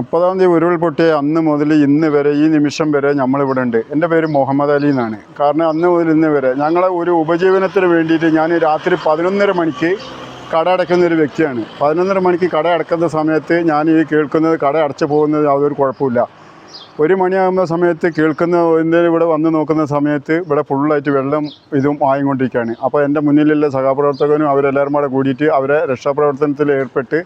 മുപ്പതാം തീയതി ഉരുൾപൊട്ടിയ അന്ന് മുതൽ ഇന്ന് വരെ ഈ നിമിഷം വരെ നമ്മളിവിടെ ഉണ്ട്. എന്റെ പേര് മുഹമ്മദ് അലി എന്നാണ്. കാരണം അന്ന് മുതൽ ഇന്ന് വരെ ഞങ്ങളെ ഒരു ഉപജീവനത്തിന് വേണ്ടിയിട്ട് ഞാൻ രാത്രി പതിനൊന്നര മണിക്ക് കട അടയ്ക്കുന്ന ഒരു വ്യക്തിയാണ്. പതിനൊന്നര മണിക്ക് കട അടക്കുന്ന സമയത്ത് ഞാൻ ഈ കേൾക്കുന്നത് കട അടച്ചു പോകുന്നത് യാതൊരു കുഴപ്പമില്ല ഒരു മണിയാകുന്ന സമയത്ത് കേൾക്കുന്ന ഇവിടെ വന്ന് നോക്കുന്ന സമയത്ത് ഇവിടെ ഫുള്ളായിട്ട് വെള്ളം ഇതും ആയിക്കൊണ്ടിരിക്കുകയാണ്. അപ്പോൾ എന്റെ മുന്നിലുള്ള സഹപ്രവർത്തകനും അവരെല്ലാവരും കൂടെ കൂടിയിട്ട് അവരെ രക്ഷാപ്രവർത്തനത്തിൽ ഏർപ്പെട്ട്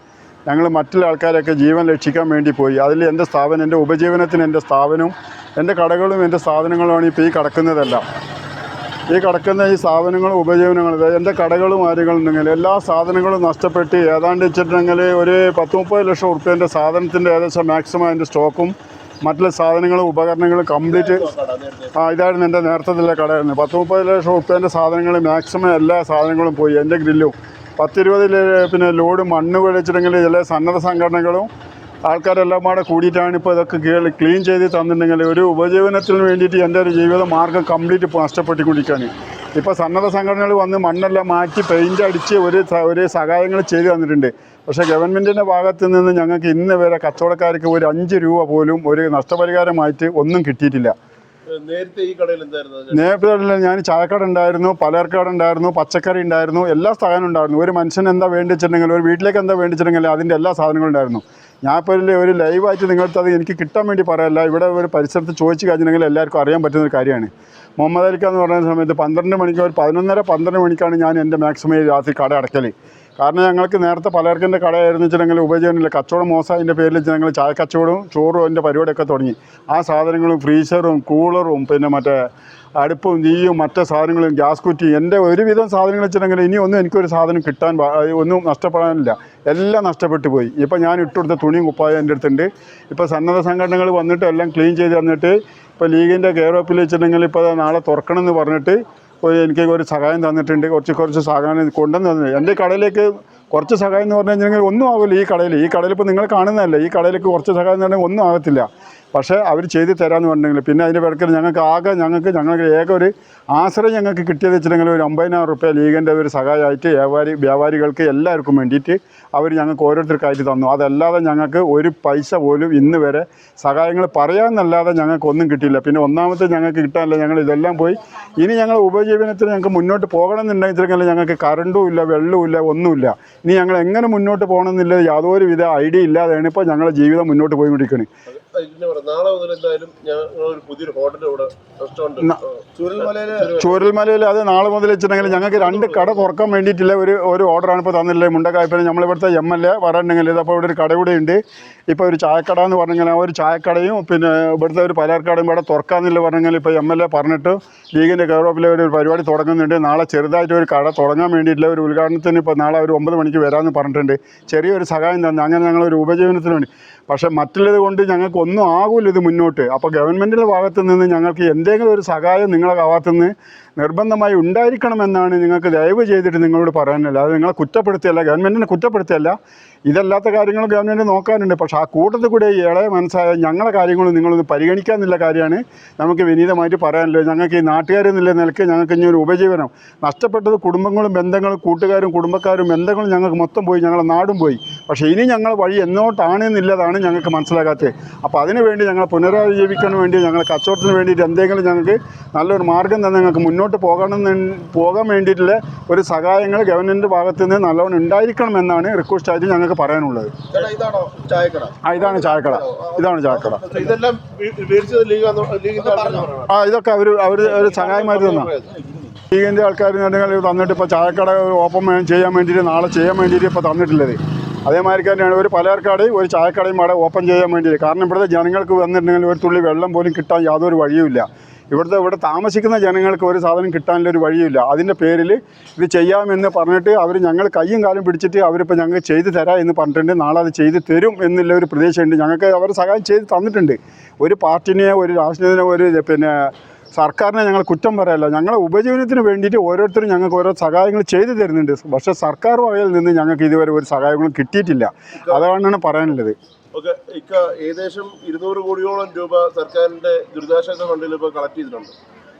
ഞങ്ങൾ മറ്റുള്ള ആൾക്കാരൊക്കെ ജീവൻ രക്ഷിക്കാൻ വേണ്ടി പോയി. അതിൽ എന്റെ സ്ഥാപനം എന്റെ ഉപജീവനത്തിന് എന്റെ സ്ഥാപനവും എന്റെ കടകളും എന്റെ സാധനങ്ങളുമാണ് ഇപ്പോൾ ഈ കിടക്കുന്നതെല്ലാം. ഈ കടക്കുന്ന ഈ സ്ഥാപനങ്ങളും ഉപജീവനങ്ങളും എന്റെ കടകളും കാര്യങ്ങളുണ്ടെങ്കിൽ എല്ലാ സാധനങ്ങളും നഷ്ടപ്പെട്ട് ഏതാണ്ട് വെച്ചിട്ടുണ്ടെങ്കിൽ ഒരു പത്ത് മുപ്പത് ലക്ഷം ഉറുപ്പ്യന്റെ സാധനത്തിന്റെ ഏകദേശം മാക്സിമം അതിന്റെ സ്റ്റോക്കും മറ്റുള്ള സാധനങ്ങളും ഉപകരണങ്ങളും കംപ്ലീറ്റ് ആ ഇതായിരുന്നു എന്റെ നേരത്തെ കടയായിരുന്നു പത്ത് മുപ്പത് ലക്ഷം ഉറുപ്പ്യന്റെ സാധനങ്ങൾ മാക്സിമം എല്ലാ സാധനങ്ങളും പോയി. എന്റെ ഗ്രില്ലും പത്തിരുപത് പിന്നെ ലോഡ് മണ്ണ് കുഴച്ചിട്ടുണ്ടെങ്കിൽ ചില സന്നദ്ധ സംഘടനകളും ആൾക്കാരെല്ലാം കൂടെ കൂടിയിട്ടാണ് ഇപ്പോൾ ഇതൊക്കെ ക്ലീൻ ചെയ്ത് തന്നിട്ടുണ്ടെങ്കിൽ ഒരു ഉപജീവനത്തിന് വേണ്ടിയിട്ട് എന്റെ ഒരു ജീവിത മാർഗം കംപ്ലീറ്റ് ഇപ്പോൾ നഷ്ടപ്പെട്ടുകൊണ്ടിരിക്കുകയാണ് ഇപ്പോൾ സന്നദ്ധ സംഘടനകൾ വന്ന് മണ്ണെല്ലാം മാറ്റി പെയിന്റ് അടിച്ച് ഒരു ഒരു സഹായങ്ങൾ ചെയ്തു തന്നിട്ടുണ്ട്. പക്ഷേ ഗവൺമെന്റിന്റെ ഭാഗത്ത് നിന്ന് ഞങ്ങൾക്ക് ഇന്ന് വരെ കച്ചവടക്കാർക്ക് ഒരു അഞ്ച് രൂപ പോലും ഒരു നഷ്ടപരിഹാരമായിട്ട് ഒന്നും കിട്ടിയിട്ടില്ല. നേരത്തെ ഈ കടയിൽ ഞാൻ ചായക്കട ഉണ്ടായിരുന്നു പലർക്കട ഉണ്ടായിരുന്നു പച്ചക്കറി ഉണ്ടായിരുന്നു എല്ലാ സാധനവും ഉണ്ടായിരുന്നു. ഒരു മനുഷ്യന് എന്താ വേണ്ടിച്ചിട്ടുണ്ടെങ്കിൽ ഒരു വീട്ടിലേക്ക് എന്താ വേണ്ടിച്ചിട്ടുണ്ടെങ്കിൽ അതിന്റെ എല്ലാ സാധനങ്ങളും ഉണ്ടായിരുന്നു. ഞാൻ ഇപ്പോൾ ഒരു- ലൈവായിട്ട് നിങ്ങൾക്ക് അത് എനിക്ക് കിട്ടാൻ വേണ്ടി പറയല്ല. ഇവിടെ ഒരു പരിസരത്ത് ചോദിച്ചു കഴിഞ്ഞിട്ടുണ്ടെങ്കിൽ എല്ലാവർക്കും അറിയാൻ പറ്റുന്ന ഒരു കാര്യമാണ്. മുഹമ്മദ് അലിക്ക എന്ന് പറയുന്ന സമയത്ത് പന്ത്രണ്ട് മണിക്ക് ഒരു പതിനൊന്നര പന്ത്രണ്ട് മണിക്കാണ് ഞാൻ എന്റെ മാക്സിമം രാത്രി കട അടയ്ക്കൽ കാരണം ഞങ്ങൾക്ക് നേരത്തെ പലർക്കിന്റെ കടയായിരുന്നു വെച്ചിട്ടുണ്ടെങ്കിൽ ഉപജീവനമില്ല കച്ചവടം മോശമായതിന്റെ പേരിൽ ഞങ്ങൾ ചായ കച്ചവടവും ചോറും അതിന്റെ പരിപാടിയൊക്കെ തുടങ്ങി. ആ സാധനങ്ങളും ഫ്രീസറും കൂളറും പിന്നെ മറ്റേ അടുപ്പും തീയും മറ്റേ സാധനങ്ങളും ഗ്യാസ് കുറ്റി എന്റെ ഒരുവിധം സാധനങ്ങൾ വെച്ചിട്ടുണ്ടെങ്കിൽ ഇനി ഒന്നും എനിക്കൊരു സാധനം കിട്ടാൻ ഒന്നും നഷ്ടപ്പെടാനില്ല. എല്ലാം നഷ്ടപ്പെട്ടു പോയി. ഇപ്പോൾ ഞാൻ ഇട്ടുകൊടുത്ത തുണിയും കുപ്പായം എന്റെ അടുത്തുണ്ട്. ഇപ്പോൾ സന്നദ്ധ സംഘടനകൾ വന്നിട്ട് എല്ലാം ക്ലീൻ ചെയ്ത് തന്നിട്ട് ഇപ്പോൾ ലീഗിന്റെ കെയർ ഓഫിൽ വെച്ചിട്ടുണ്ടെങ്കിൽ ഇപ്പോൾ നാളെ തുറക്കണമെന്ന് പറഞ്ഞിട്ട് എനിക്ക് ഒരു സഹായം തന്നിട്ടുണ്ട്. കുറച്ച് കുറച്ച് സഹായം കൊണ്ടുവന്ന് എന്റെ കടയിലേക്ക് കുറച്ച് സഹായം എന്ന് പറഞ്ഞു കഴിഞ്ഞാൽ ഒന്നും ആവില്ല ഈ കടയിൽ. ഈ കടയിൽ ഇപ്പോൾ നിങ്ങൾ കാണുന്നതല്ല? ഈ കടയിലേക്ക് കുറച്ച് സഹായം എന്ന് പറഞ്ഞാൽ ഒന്നും ആകത്തില്ല. പക്ഷേ അവർ ചെയ്ത് തരാമെന്ന് പറഞ്ഞിട്ടുണ്ടെങ്കിൽ പിന്നെ അതിന്റെ പേർക്ക് ഞങ്ങൾക്ക് ആകെ ഞങ്ങൾക്ക് ഞങ്ങൾക്ക് ഏക ഒരു ആശ്രയം ഞങ്ങൾക്ക് കിട്ടിയത് വെച്ചിട്ടുണ്ടെങ്കിൽ ഒരു അമ്പതിനായിരം റുപ്യ ലീഗിന്റെ ഒരു സഹായമായിട്ട് വ്യാപാരി വ്യാപാരികൾക്ക് എല്ലാവർക്കും വേണ്ടിയിട്ട് അവർ ഞങ്ങൾക്ക് ഓരോരുത്തർക്കായിട്ട് തന്നു. അതല്ലാതെ ഞങ്ങൾക്ക് ഒരു പൈസ പോലും ഇന്ന് വരെ സഹായങ്ങൾ പറയാമെന്നല്ലാതെ ഞങ്ങൾക്ക് ഒന്നും കിട്ടിയില്ല. പിന്നെ ഒന്നാമത്തെ ഞങ്ങൾക്ക് കിട്ടാനില്ല ഞങ്ങൾ ഇതെല്ലാം പോയി. ഇനി ഞങ്ങൾ ഉപജീവനത്തിന് ഞങ്ങൾക്ക് മുന്നോട്ട് പോകണം എന്നുണ്ടെങ്കിൽ ഞങ്ങൾക്ക് കറണ്ടും ഇല്ല വെള്ളവും ഇല്ല ഒന്നുമില്ല. ഇനി ഞങ്ങൾ എങ്ങനെ മുന്നോട്ട് പോകണമെന്നില്ല യാതൊരു വിധ ഐഡിയ ഇല്ലാതെയാണ് ഇപ്പോൾ ഞങ്ങളുടെ ജീവിതം മുന്നോട്ട് പോയിക്കൊണ്ടിരിക്കുന്നത് നാളെ മുതൽ എന്തായാലും ഒരു പുതിയൊരു ഹോട്ടൽ ഇവിടെ റെസ്റ്റോറന്റ് ചുരൽമലയിൽ ചൂരൽമലയിൽ അത് നാളെ മുതൽ വെച്ചിട്ടുണ്ടെങ്കിൽ ഞങ്ങൾക്ക് രണ്ട് കട തുറക്കാൻ വേണ്ടിയിട്ടില്ല ഒരു ഒരു ഓർഡറാണ് ഇപ്പോൾ തന്നില്ലേ മുണ്ടക്കായ്പന നമ്മളിവിടുത്തെ എം എൽ എ വരണ്ടെങ്കിൽ ഇതപ്പോൾ ഇവിടെ ഒരു കട കൂടെ ഉണ്ട് ഇപ്പോൾ ഒരു ചായക്കട എന്ന് പറഞ്ഞെങ്കിൽ ആ ഒരു ചായക്കടയും പിന്നെ ഇവിടുത്തെ ഒരു പലചരക്കടയും ഇവിടെ തുറക്കാമെന്നില്ല പറഞ്ഞെങ്കിൽ ഇപ്പോൾ എം എൽ എ പറഞ്ഞിട്ട് ലീഗിന്റെ കെയറോപ്പിലെ ഒരു പരിപാടി തുടങ്ങുന്നുണ്ട്. നാളെ ചെറുതായിട്ട് ഒരു കട തുടങ്ങാൻ വേണ്ടിയിട്ടുള്ള ഒരു ഉദ്ഘാടനത്തിന് ഇപ്പോൾ നാളെ ഒരു ഒമ്പത് മണിക്ക് വരാമെന്ന് പറഞ്ഞിട്ടുണ്ട്. ചെറിയൊരു സഹായം തന്നെ. അങ്ങനെ ഞങ്ങൾ ഒരു ഉപജീവനത്തിന് വേണ്ടി പക്ഷേ മറ്റുള്ളത് കൊണ്ട് ഞങ്ങൾക്ക് ഒന്നും ആകില്ല ഇത് മുന്നോട്ട്. അപ്പോൾ ഗവൺമെന്റിന്റെ ഭാഗത്തു നിന്ന് ഞങ്ങൾക്ക് എന്തെങ്കിലും ഒരു സഹായം നിങ്ങളെ ഭാഗത്തു നിന്ന് നിർബന്ധമായി ഉണ്ടായിരിക്കണമെന്നാണ് നിങ്ങൾക്ക് ദയവ് ചെയ്തിട്ട് നിങ്ങളോട് പറയാനുള്ളത്. അത് നിങ്ങളെ കുറ്റപ്പെടുത്തിയല്ല ഗവൺമെന്റിനെ കുറ്റപ്പെടുത്തിയല്ല. ഇതല്ലാത്ത കാര്യങ്ങൾ ഗവൺമെന്റ് നോക്കാനുണ്ട്. പക്ഷേ ആ കൂട്ടത്തിൽ കൂടെ ഇളയ മനസ്സായ ഞങ്ങളുടെ കാര്യങ്ങളും നിങ്ങളൊന്ന് പരിഗണിക്കാന്നുള്ള കാര്യമാണ് നമുക്ക് വിനീതമായിട്ട് പറയാനുള്ളത്. ഞങ്ങൾക്ക് ഈ നാട്ടുകാരെന്നുള്ള നിലയ്ക്ക് ഞങ്ങൾക്ക് ഇനി ഒരു ഉപജീവനം. നഷ്ടപ്പെട്ടത് കുടുംബങ്ങളും ബന്ധങ്ങളും കൂട്ടുകാരും കുടുംബക്കാരും ബന്ധങ്ങളും ഞങ്ങൾക്ക് മൊത്തം പോയി ഞങ്ങളുടെ നാടും പോയി. പക്ഷേ ഇനി ഞങ്ങൾ വഴി എന്നോട്ടാണ് എന്നുള്ളതാണ് ഞങ്ങൾക്ക് മനസ്സിലാകാത്തത്. അപ്പോൾ അതിനു വേണ്ടി ഞങ്ങൾ പുനരുജ്ജീവിക്കാൻ വേണ്ടി ഞങ്ങൾ കച്ചവടത്തിന് വേണ്ടിയിട്ട് എന്തെങ്കിലും ഞങ്ങൾക്ക് നല്ലൊരു മാർഗം തന്നെ ഞങ്ങൾക്ക് മുന്നോട്ട് പോകണം പോകാൻ വേണ്ടിയിട്ടുള്ള ഒരു സഹായങ്ങൾ ഗവൺമെന്റ് ഭാഗത്ത് നിന്ന് നല്ലവണ്ണം ഉണ്ടായിരിക്കണം എന്നാണ് റിക്വസ്റ്റായിട്ട് ഞങ്ങൾക്ക് പറയാനുള്ളത്. ഇതാണോ ചായക്കട? ആ ഇതാണ് ചായക്കട. ഇതാണ് ചായക്കട. ആ ഇതൊക്കെ അവർ അവർ ഒരു സഹായമായിട്ട് തന്ന. ലീഗിന്റെ ആൾക്കാർ എന്നുണ്ടെങ്കിൽ തന്നിട്ട് ഇപ്പോൾ ചായക്കട ഓപ്പൺ ചെയ്യാൻ വേണ്ടിയിട്ട് നാളെ ചെയ്യാൻ വേണ്ടിയിട്ട് ഇപ്പോൾ തന്നിട്ടുള്ളത് അതേമാതിരി തന്നെയാണ് ഒരു പലചരക്കടയും ഒരു ചായക്കടയും അവിടെ ഓപ്പൺ ചെയ്യാൻ വേണ്ടിയിട്ട്. കാരണം ഇവിടുത്തെ ജനങ്ങൾക്ക് വന്നിട്ടുണ്ടെങ്കിൽ ഒരു തുള്ളി വെള്ളം പോലും കിട്ടാൻ യാതൊരു വഴിയുമില്ല. ഇവിടുത്തെ ഇവിടെ താമസിക്കുന്ന ജനങ്ങൾക്ക് ഒരു സാധനം കിട്ടാനുള്ള ഒരു വഴിയില്ല. അതിന്റെ പേരിൽ ഇത് ചെയ്യാമെന്ന് പറഞ്ഞിട്ട് അവർ ഞങ്ങൾ കയ്യും കാലും പിടിച്ചിട്ട് അവരിപ്പോൾ ഞങ്ങൾക്ക് ചെയ്തു തരാം എന്ന് പറഞ്ഞിട്ടുണ്ട്. നാളെ അത് ചെയ്ത് തരും എന്നുള്ള ഒരു പ്രതീക്ഷയുണ്ട്. ഞങ്ങൾക്ക് അവർ സഹായം ചെയ്ത് തന്നിട്ടുണ്ട്. ഒരു പാർട്ടിനെ ഒരു രാഷ്ട്രീയത്തിനെ ഒരു പിന്നെ സർക്കാരിനെ ഞങ്ങൾ കുറ്റം പറയല്ല. ഞങ്ങളെ ഉപജീവനത്തിന് വേണ്ടിയിട്ട് ഓരോരുത്തരും ഞങ്ങൾക്ക് ഓരോ സഹായങ്ങൾ ചെയ്തു തരുന്നുണ്ട്. പക്ഷേ സർക്കാർ വകയിൽ നിന്ന് ഞങ്ങൾക്ക് ഇതുവരെ ഒരു സഹായങ്ങളും കിട്ടിയിട്ടില്ല. അതാണ് പറയാനുള്ളത്. ഓക്കെ ഇക്ക ഏകദേശം ഇരുന്നൂറ് കോടിയോളം രൂപ സർക്കാരിന്റെ ദുരിതാശ്വാസ ഫണ്ടിൽ ഇപ്പൊ കളക്ട് ചെയ്തിട്ടുണ്ട്.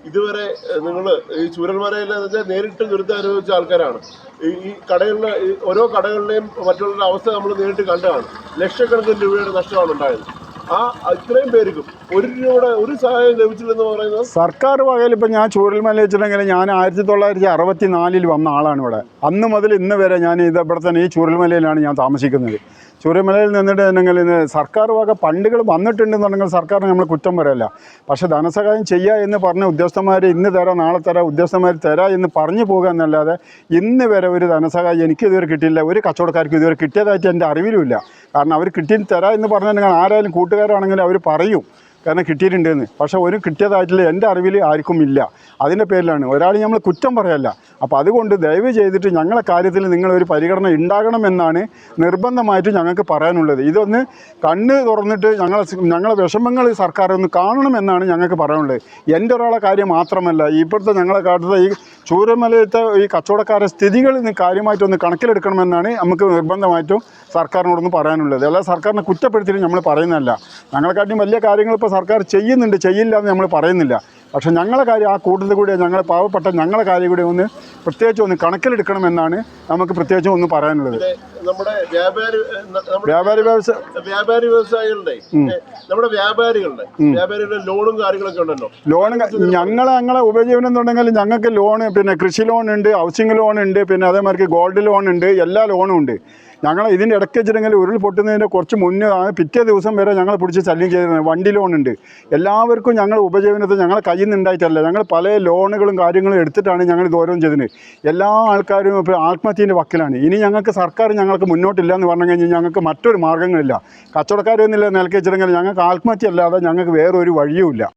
ഇതുവരെ നിങ്ങൾ ഈ ചൂരൽമലയിൽ നേരിട്ട് ദുരിതം അനുഭവിച്ച ആൾക്കാരാണ്. ഈ കടകളിലെ ഓരോ കടകളിലെയും മറ്റുള്ള അവസ്ഥ നമ്മൾ നേരിട്ട് കണ്ടതാണ്. ലക്ഷക്കണക്കിന് രൂപയുടെ നഷ്ടമാണ് ഉണ്ടായത്. ആ ഇത്രയും പേർക്കും ഒരു രൂപയുടെ ഒരു സഹായം ലഭിച്ചില്ലെന്ന് പറയുന്നത്? സർക്കാർ വകയിൽ ഇപ്പം ഞാൻ ചൂരൽമല വെച്ചിട്ടുണ്ടെങ്കിൽ ഞാൻ ആയിരത്തി തൊള്ളായിരത്തി അറുപത്തി നാലിൽ വന്ന ആളാണ് ഇവിടെ. അന്ന് മുതൽ ഇന്ന് വരെ ഞാൻ ഇത് ഇവിടെ തന്നെ ഈ ചൂരൽമലയിലാണ് ഞാൻ താമസിക്കുന്നത്. ചൂരൽമലയിൽ നിന്നിട്ടുണ്ടെങ്കിൽ ഇന്ന് സർക്കാർ വക ഫണ്ടുകൾ വന്നിട്ടുണ്ടെന്നുണ്ടെങ്കിൽ സർക്കാരിന് നമ്മൾ കുറ്റം പറയല്ല. പക്ഷേ ധനസഹായം ചെയ്യുക എന്ന് പറഞ്ഞ ഉദ്യോഗസ്ഥന്മാർ ഇന്ന് തരാം നാളെ തരാം ഉദ്യോഗസ്ഥന്മാർ തരാം എന്ന് പറഞ്ഞു പോകുക എന്നല്ലാതെ ഇന്ന് വരെ ഒരു ധനസഹായം എനിക്ക് ഇതുവരെ കിട്ടിയില്ല ഒരു കച്ചവടക്കാർക്കും ഇതുവരെ കിട്ടിയതായിട്ട് എന്റെ അറിവിലുമില്ല. കാരണം അവർ കിട്ടി തരാം എന്ന് പറഞ്ഞിട്ടുണ്ടെങ്കിൽ ആരായാലും കൂട്ടുകാരാണെങ്കിലും അവർ പറയും. കാരണം കിട്ടിയിട്ടുണ്ടെന്ന്. പക്ഷേ ഒരു കിട്ടിയതായിട്ടില്ല എന്റെ അറിവിൽ ആർക്കും ഇല്ല. അതിന്റെ പേരിലാണ്. ഒരാൾ നമ്മൾ കുറ്റം പറയല്ല. അപ്പോൾ അതുകൊണ്ട് ദയവ് ചെയ്തിട്ട് ഞങ്ങളുടെ കാര്യത്തിൽ നിങ്ങളൊരു പരിഗണന ഉണ്ടാകണമെന്നാണ് നിർബന്ധമായിട്ട് ഞങ്ങൾക്ക് പറയാനുള്ളത്. ഇതൊന്ന് കണ്ണ് തുറന്നിട്ട് ഞങ്ങളെ ഞങ്ങളെ വിഷമങ്ങൾ സർക്കാർ ഒന്ന് കാണണമെന്നാണ് ഞങ്ങൾക്ക് പറയാനുള്ളത്. എന്റെ ഒരാളെ കാര്യം മാത്രമല്ല ഇപ്പോഴത്തെ ഞങ്ങളെ കാട്ടത്തെ ഈ ചൂരമലയത്തെ ഈ കച്ചവടക്കാരുടെ സ്ഥിതികൾ കാര്യമായിട്ടൊന്ന് കണക്കിലെടുക്കണമെന്നാണ് നമുക്ക് നിർബന്ധമായിട്ടും സർക്കാരിനോടൊന്ന് പറയാനുള്ളത്. അല്ലാതെ സർക്കാരിനെ കുറ്റപ്പെടുത്തിയിട്ട് നമ്മൾ പറയുന്നതല്ല. ഞങ്ങളെക്കാട്ടിയും വലിയ കാര്യങ്ങൾ ഇപ്പോൾ സർക്കാർ ചെയ്യുന്നുണ്ട് ചെയ്യില്ല എന്ന് നമ്മൾ പറയുന്നില്ല. പക്ഷേ ഞങ്ങളെ കാര്യം ആ കൂട്ടത്തിൽ കൂടി ഞങ്ങളെ പാവപ്പെട്ട ഞങ്ങളെ കാര്യം കൂടി ഒന്ന് പ്രത്യേകിച്ച് ഒന്ന് കണക്കിലെടുക്കണമെന്നാണ് നമുക്ക് പ്രത്യേകിച്ചും ഒന്ന് പറയാനുള്ളത്. നമ്മുടെ വ്യാപാരി വ്യാപാരി വ്യവസായ വ്യാപാരി വ്യവസായികളുടെ നമ്മുടെ വ്യാപാരികളുടെ വ്യാപാരികളുടെ ലോണും കാര്യങ്ങളൊക്കെ ഉണ്ടല്ലോ. ലോൺ ഞങ്ങൾ ഞങ്ങളെ ഉപജീവനം എന്നുണ്ടെങ്കിൽ ഞങ്ങൾക്ക് ലോണ് പിന്നെ കൃഷി ലോൺ ഉണ്ട് ഹൗസിംഗ് ലോൺ ഉണ്ട് പിന്നെ അതേമാതിരി ഗോൾഡ് ലോൺ ഉണ്ട് എല്ലാ ലോണും ഉണ്ട്. ഞങ്ങൾ ഇതിന്റെ ഇടയ്ക്ക് വെച്ചിട്ടുണ്ടെങ്കിൽ ഉരുൾ പൊട്ടുന്നതിന്റെ കുറച്ച് മുന്നേ പിറ്റേ ദിവസം വരെ ഞങ്ങൾ പിടിച്ച് ശല്യം ചെയ്തിരുന്നത് വണ്ടി ലോണുണ്ട് എല്ലാവർക്കും ഞങ്ങൾ ഉപജീവനത്തിൽ ഞങ്ങളെ കയ്യിൽ നിന്ന് ഉണ്ടായിട്ടല്ല. ഞങ്ങൾ പല ലോണുകളും കാര്യങ്ങളും എടുത്തിട്ടാണ് ഞങ്ങൾ ഇത് ഓരോന്നും ചെയ്തത് എല്ലാ ആൾക്കാരും ഇപ്പോൾ ആത്മഹത്യന്റെ വക്കിലാണ്. ഇനി ഞങ്ങൾക്ക് സർക്കാർ ഞങ്ങൾക്ക് മുന്നോട്ടില്ല എന്ന് പറഞ്ഞു കഴിഞ്ഞാൽ ഞങ്ങൾക്ക് മറ്റൊരു മാർഗങ്ങളില്ല. കച്ചവടക്കാരെന്നില്ല നിലയ്ക്ക് വെച്ചിട്ടുണ്ടെങ്കിൽ ഞങ്ങൾക്ക് ആത്മഹത്യ അല്ലാതെ ഞങ്ങൾക്ക് വേറൊരു വഴിയുമില്ല.